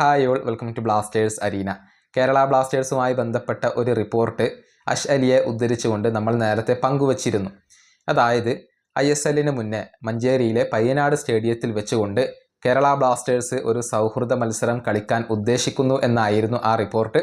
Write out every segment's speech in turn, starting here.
Hi all welcome to Blasters arena. Kerala ബ്ലാസ്റ്റേഴ്സുമായി ബന്ധപ്പെട്ട ഒരു report അഷ് അലിയെ ഉദ്ധരിച്ചുകൊണ്ട് നമ്മൾ നേരത്തെ പങ്കുവച്ചിരുന്നു. അതായത് ഐ എസ് എല്ലിന് മുന്നേ മഞ്ചേരിയിലെ പയ്യനാട് സ്റ്റേഡിയത്തിൽ വെച്ചുകൊണ്ട് കേരള ബ്ലാസ്റ്റേഴ്സ് ഒരു സൗഹൃദ മത്സരം കളിക്കാൻ ഉദ്ദേശിക്കുന്നു എന്നായിരുന്നു ആ റിപ്പോർട്ട്.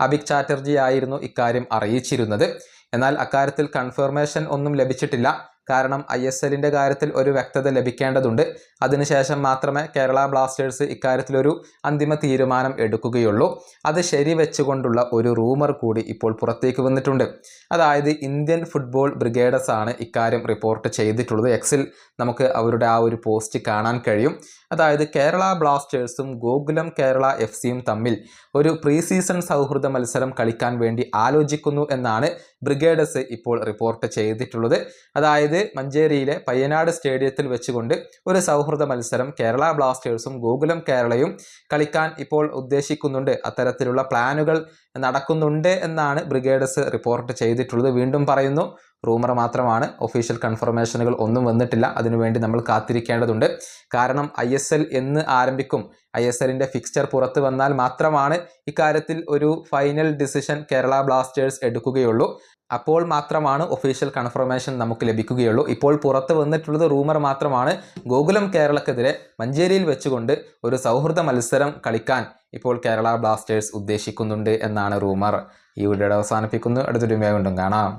അഭിക് ചാറ്റർജി ആയിരുന്നു ഇക്കാര്യം അറിയിച്ചിരുന്നത്. എന്നാൽ അക്കാര്യത്തിൽ കൺഫർമേഷൻ ഒന്നും ലഭിച്ചിട്ടില്ല. കാരണം ഐ എസ് എല്ലിന്റെ കാര്യത്തിൽ ഒരു വ്യക്തത ലഭിക്കേണ്ടതുണ്ട്. അതിനുശേഷം മാത്രമേ കേരള ബ്ലാസ്റ്റേഴ്സ് ഇക്കാര്യത്തിലൊരു അന്തിമ തീരുമാനം എടുക്കുകയുള്ളൂ. അത് ശരി വെച്ചുകൊണ്ടുള്ള ഒരു റൂമർ കൂടി ഇപ്പോൾ പുറത്തേക്ക് വന്നിട്ടുണ്ട്. അതായത് ഇന്ത്യൻ ഫുട്ബോൾ ബ്രിഗേഡസ് ആണ് ഇക്കാര്യം റിപ്പോർട്ട് ചെയ്തിട്ടുള്ളത്. എക്സിൽ നമുക്ക് അവരുടെ ആ ഒരു പോസ്റ്റ് കാണാൻ കഴിയും. അതായത് കേരള ബ്ലാസ്റ്റേഴ്സും ഗോകുലം കേരള എഫ് സിയും തമ്മിൽ ഒരു പ്രീ സീസൺ സൗഹൃദ മത്സരം കളിക്കാൻ വേണ്ടി ആലോചിക്കുന്നു എന്നാണ് ബ്രിഗേഡസ് ഇപ്പോൾ റിപ്പോർട്ട് ചെയ്തിട്ടുള്ളത്. അതായത് മഞ്ചേരിയിലെ പയ്യനാട് സ്റ്റേഡിയത്തിൽ വെച്ചുകൊണ്ട് ഒരു സൗഹൃദ മത്സരം കേരള ബ്ലാസ്റ്റേഴ്സും ഗോകുലം കേരളയും കളിക്കാൻ ഇപ്പോൾ ഉദ്ദേശിക്കുന്നുണ്ട്. അത്തരത്തിലുള്ള പ്ലാനുകൾ നടക്കുന്നുണ്ട് എന്നാണ് ബ്രിഗേഡസ് റിപ്പോർട്ട് ചെയ്തിട്ടുള്ളത്. വീണ്ടും പറയുന്നു റൂമർ മാത്രമാണ്. ഒഫീഷ്യൽ കൺഫർമേഷനുകൾ ഒന്നും വന്നിട്ടില്ല. അതിനുവേണ്ടി നമ്മൾ കാത്തിരിക്കേണ്ടതുണ്ട്. കാരണം ഐ എസ് എൽ എന്ന് ആരംഭിക്കും. ഐ എസ് എല്ലിന്റെ ഫിക്സ്ചർ പുറത്ത് വന്നാൽ മാത്രമാണ് ഇക്കാര്യത്തിൽ ഒരു ഫൈനൽ ഡിസിഷൻ കേരള ബ്ലാസ്റ്റേഴ്സ് എടുക്കുകയുള്ളൂ. അപ്പോൾ മാത്രമാണ് ഒഫീഷ്യൽ കൺഫർമേഷൻ നമുക്ക് ലഭിക്കുകയുള്ളൂ. ഇപ്പോൾ പുറത്ത് വന്നിട്ടുള്ളത് റൂമർ മാത്രമാണ്. ഗോകുലം കേരളക്കെതിരെ മഞ്ചേരിയിൽ വെച്ചുകൊണ്ട് ഒരു സൗഹൃദ മത്സരം കളിക്കാൻ ഇപ്പോൾ കേരള ബ്ലാസ്റ്റേഴ്സ് ഉദ്ദേശിക്കുന്നുണ്ട് എന്നാണ് റൂമർ ഈ വീഡിയോയുടെ അവസാനിപ്പിക്കുന്നു. അടുത്തൊരു വേഗം കാണാം.